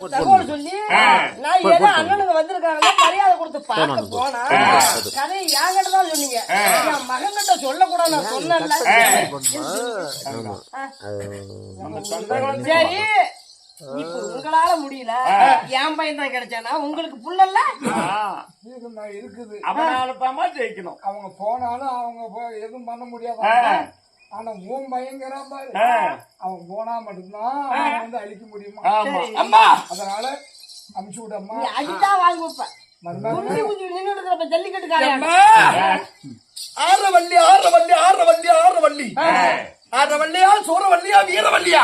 தகவல் சொல்லி நான் ஏதோ அண்ணனுங்க வந்திருக்காங்க மரியாதை கொடுத்து பார்க்க போனா கதையை என்கிட்ட தான் சொன்னீங்க? என் மகன் கிட்ட சொல்லக்கூடாது நான் சொன்னேன்ல. சரி இப்ப உங்களால முடியல. என் பையன் தான் கிடைச்சானா? உங்களுக்கு புள்ளல்ல இருக்குது. அவனால தாமா ஜெயிக்கணும். அவங்க போனாலும் அவங்க எதுவும் பண்ண முடியாது ஆனா பயங்கரம் பாரு அவன் போனா மட்டும்தான் அவன் வந்து அழிக்க முடியுமா? அம்மா! அதனால அமுச்சு விடம்மா. நீ அடிதான் வாங்க வைப்ப மறுநாள் குந்தி குந்தி நின்று இருக்கிறப்ப ஜல்லிக்கட்டு காலையாடு ஆரவல்லி ஆரவல்லி ஆரவல்லி ஆரவல்லி. ஆரவல்லியா சூரவல்லியா வீரவல்லியா?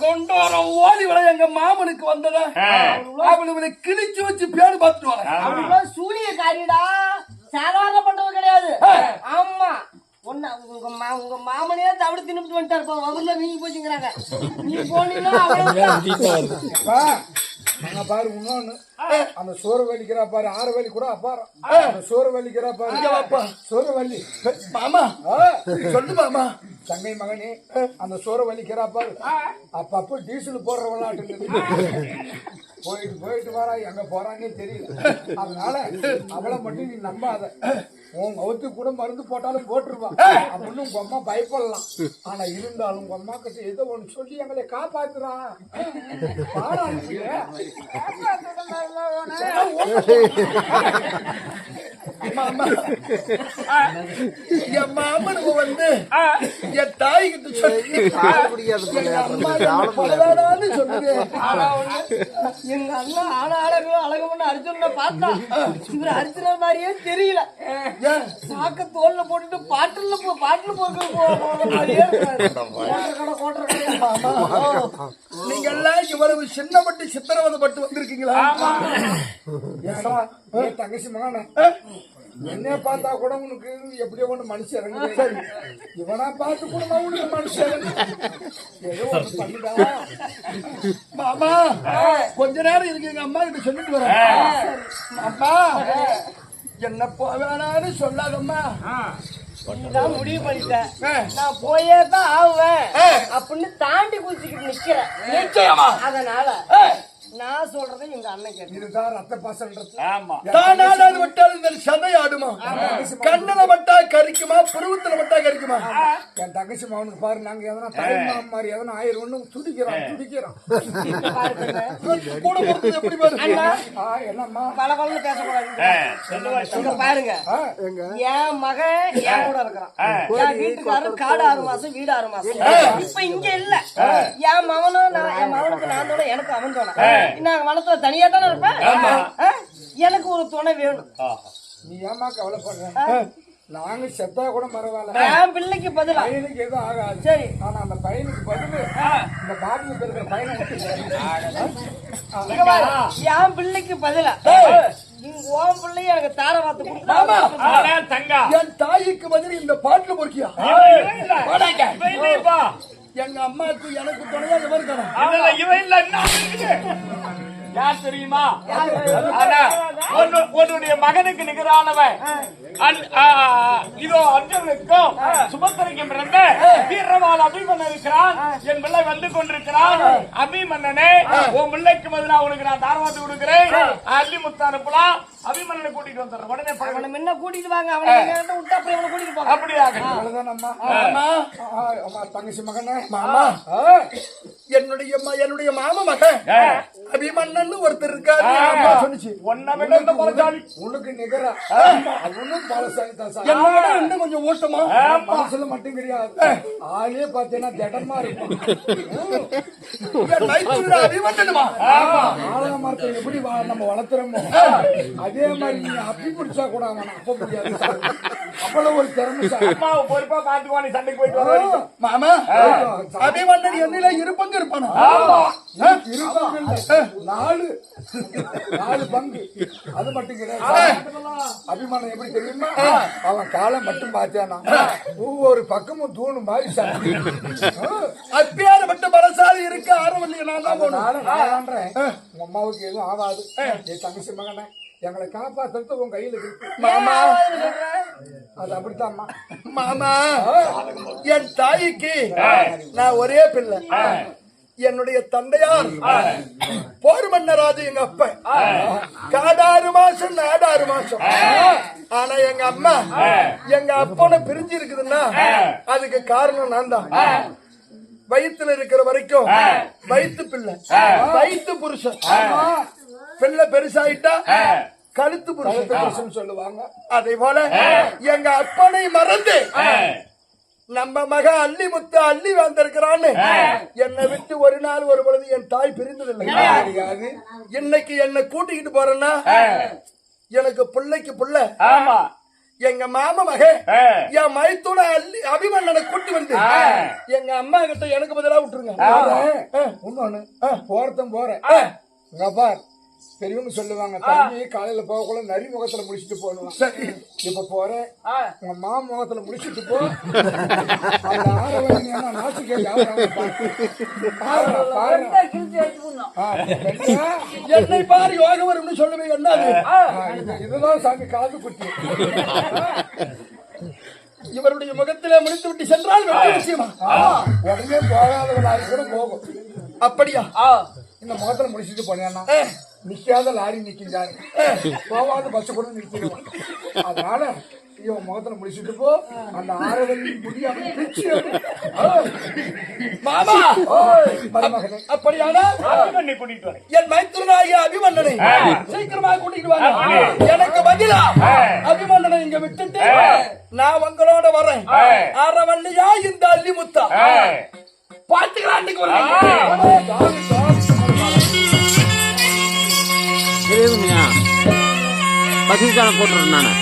கொண்டோரம் ஓடி வர எங்க மாமனுக்கு வந்தத கிழிச்சு வச்சு பேரு பார்த்துட்டு வரேன் சூரிய காரியடா சாதாரண பண்றது கிடையாது ஆமா ஒண்ணு உங்க மா உங்க மாமனே தவிடு தின்னுட்டு வந்துட்டாரு பா அவர்ல வீங்கி போச்சுங்கிறாங்க. நீ போனீங்கன்னா பாரு இன்னொன்னு. அந்த சோறு வலிக்கிறா பாரு ஆறு வலி கூட அப்பாரு அந்த சோறு வலிக்கிறா பாரு. சோறு வலி. மாமா. சொல்லு மாமா. தங்கை மகனே அந்த சோறு வலிக்கிறா பாரு. அப்பப்போ டீசல் போடுற விளையாட்டு போயிட்டு போயிட்டு வரா எங்க போறானே தெரியல. அதனால அவளை மட்டும் நீ நம்பாத. உன் கவுத்து கூட மருந்து போட்டாலும் போட்டுருவா. அப்படின்னு உங்க அம்மா பயப்படலாம். ஆனா இருந்தாலும் உங்க அம்மா கிட்ட ஏதோ ஒண்ணு சொல்லி எங்களை காப்பாத்துறான் பாடா என் மாமனுக்கு வந்து என் தாய் கிட்ட சொல்லி எங்க அண்ணன் ஆன அழகு அழகு பண்ண அர்ஜுன பார்த்தா இவர் அர்ஜுன மாதிரியே தெரியல. சாக்க தோல்ல போட்டுட்டு பாட்டுல பாட்டுல போட்டு போற மாதிரியே எல்லாம் இவ்வளவு சின்னப்பட்டு சித்திரவதைப்பட்டு வந்திருக்கீங்களா? தங்கச்சி மகனே என்ன பார்த்தா கூட உனக்கு எப்படியோ ஒண்ணு மனுஷன் இறங்குது. சரி. இவனா பார்த்து கூட உனக்கு மனுஷன் ஏதோ ஒண்ணு பண்ணுடா மாமா கொஞ்ச நேரம் இருக்கு எங்க அம்மா கிட்ட சொல்லிட்டு வரேன். அம்மா என்ன போவேனான்னு சொல்லாதம்மா. நீதான் முடிவு பண்ணிட்டேன். நான் போயே தான் ஆவேன். அப்படின்னு தாண்டி குதிச்சுக்கிட்டு நிக்கிறேன். நிச்சயமா. அதனால நான் சொல்றதை எங்க அண்ணன் கேட்டு இதுதான் ரத்த பாசன்றது ஆமா. தானாடாது விட்டால் இந்த சதை ஆடுமா கண்ணல வட்டா கரிக்குமா? புருவத்துல வட்டா கரிக்குமா? என் தங்கச்சி மகனுக்கு பாரு நாங்க எதனா தாய்மாமன் மாதிரி எதனா ஆயிரம் துடிக்கிறோம் துடிக்கிறோம் கூட பொறுத்தது எப்படி பாரு? ஆ, என்னம்மா? பல பலன்னு பேசக்கூடாது பாருங்க. என் மகன் என் கூட இருக்கிறான். என் வீட்டுக்காரர் காடு ஆறு மாசம் வீடு ஆறு மாசம். இப்ப இங்க இல்ல. என் மகனும் நான் என் மகனுக்கு நான் தோணை எனக்கு அவன் தோணை நான் வனத்துல தனியா தானே இருப்பேன்? எனக்கு ஒரு துணை வேணும். நீ ஏமா கவலைப்படுற? நாங்க செத்தா கூட பரவாயில்ல. என் பிள்ளைக்கு பதிலா. பையனுக்கு எதுவும் ஆகாது. சரி. ஆனா அந்த பையனுக்கு பதில் இந்த பாட்டில் இருக்கிற பையனை விட்டு இங்க பாரு, என் பிள்ளைக்கு பதிலா. நீங்க உன் பிள்ளைய எனக்கு தார தங்கா. என் தாய்க்கு பதில் இந்த பாட்டுல பொறுக்கியா. எங்க அம்மாவுக்கு எனக்கு துணையா இவர் தானே இல்ல, இவன் இல்ல. யார் தெரியுமா? உன்னுடைய மகனுக்கு நிகரானவன். இதோ அர்ஜுனுக்கும் சுபத்திரைக்கும் பிறந்த வீரவாள் அபிமன்னன் இருக்கிறான். என் பிள்ளை வந்து கொண்டிருக்கிறான். அபிமன்னனே உன் பிள்ளைக்கு பதிலா உனக்கு நான் தாரவாத்து கொடுக்கிறேன். அள்ளி முத்து அபிமன்னனை கூட்டிட்டு வந்துடுறேன். உடனே. அவனை முன்ன கூட்டிட்டு வாங்க. அவனை என்கிட்ட விட்டு அப்புறம் இவனை கூட்டிட்டு போங்க. அவ்வளவுதானம்மா அம்மா. தங்கச்சி மகனே. மாமா என்னுடைய ம- என்னுடைய மாமா மகன். அபிமன்னன் ஒருத்தர் இருக்காரு. அம்மா சொன்னுச்சு. ஒன்ன விட இந்த பலசாலி உனக்கு நிகரா. அவனும் பலசாலி தான் சார். என்னோட இன்னும் கொஞ்சம் ஓட்டமா? மனசுல மட்டும் கிடையாது. ஆளே பார்த்தீங்கன்னா திடமா இருக்கும். அபிமன்னனுமா ஆலய மரத்தை எப்படி வா- நம்ம வளர்த்துறோமோ? அதே மாதிரி நீ அப்பி பிடிச்சா கூட அவன் அப்ப முடியாது ஒரு திறமை அம்மாவை பொறுப்பா பாத்துக்குவா நீ சண்டைக்கு போயிட்டு வர என்னில இருப்பங்க இருப்பானா? நாலு. நாலு பங்கு. அது மட்டும் கிடையாது அபிமானம் எப்படி தெரியுமா? அவன் காலம் மட்டும் பார்த்தானா ஒவ்வொரு பக்கமும் தூணு மாதிரி அப்பியார மட்டும் பலசாலி இருக்கு ஆரவல்லி நான் தான் பண்றேன் உங்க அம்மாவுக்கு எதுவும் ஆகாது தங்கச்சி மகனே. எங்களை காப்பாத்துறது உன் கையில இருக்கு. மாமா. அது அப்படித்தாம்மா. மாமா என் தாய்க்கு நான் ஒரே பிள்ளை. என்னுடைய தந்தையார் போர் மன்னராஜு எங்க அப்பன் காடாறு மாசம் நாடாறு மாசம். ஆனா எங்க அம்மா எங்க அப்பனை பிரிஞ்சு இருக்குதுன்னா அதுக்கு காரணம் நான் தான். வயித்துல இருக்கிற வரைக்கும் வயித்து பிள்ளை. வயித்து புருஷன். பிள்ளை பெருசாயிட்டா கழுத்து புருஷன் சொல்லுவாங்க. அதே போல எங்க அப்பனை மறந்து நம்ம மக அள்ளி முத்து அள்ளி வந்திருக்கிறான்னு. என்னை விட்டு ஒரு நாள் ஒரு பொழுது என் தாய் பிரிந்ததில்லை. இன்னைக்கு என்னை கூட்டிக்கிட்டு போறேன்னா எனக்கு பிள்ளைக்கு புள்ள. ஆமா. எங்க மாமா மக என் மைத்தூட அள்ளி அபிமன்னனை கூட்டி வந்து எங்க அம்மா கிட்ட எனக்கு பதிலா விட்டுருங்க. இன்னொன்னு போறதும் போறேன். பார். பெரியவங்க சொல்லுவாங்க. தம்பி காலையில போகக்குள்ள நரி முகத்துல முடிச்சிட்டு போகணும். சரி. இப்ப போறேன் உங்க மா முகத்துல முடிச்சிட்டு போ. என்ன பாரு. யோகம் வரும்னு சொல்லுவேன் என்ன? இதுதான் சாமி காது குட்டி இவருடைய முகத்திலே முடித்து விட்டு சென்றால் நிச்சயமா? உடனே போகாதவளாரி கூட போகும் அப்படியா இந்த முகத்துல முடிச்சிட்டு போனேன்னா நிக்காத லாரி நிக்கிறாரு போகாத பஸ் கூட நிறுத்திடுவோம். அதனால இவன் முகத்துல முடிச்சிட்டு போ. அந்த ஆரவழி முடியாம பிச்சு. எடு. மாமா ஓய், மருமகனே அப்படியானா? என் மைத்துனாகிய அபிமன்னனை சீக்கிரமா கூட்டிட்டு வாங்க. எனக்கு பதிலா அபிமன்னனை இங்க விட்டுட்டு நான் உங்களோட வரேன். அரவள்ளியா இந்த அள்ளிமுத்தா. பாத்துக்கலாம் பசிஸ்தான போட்டுருந்தானே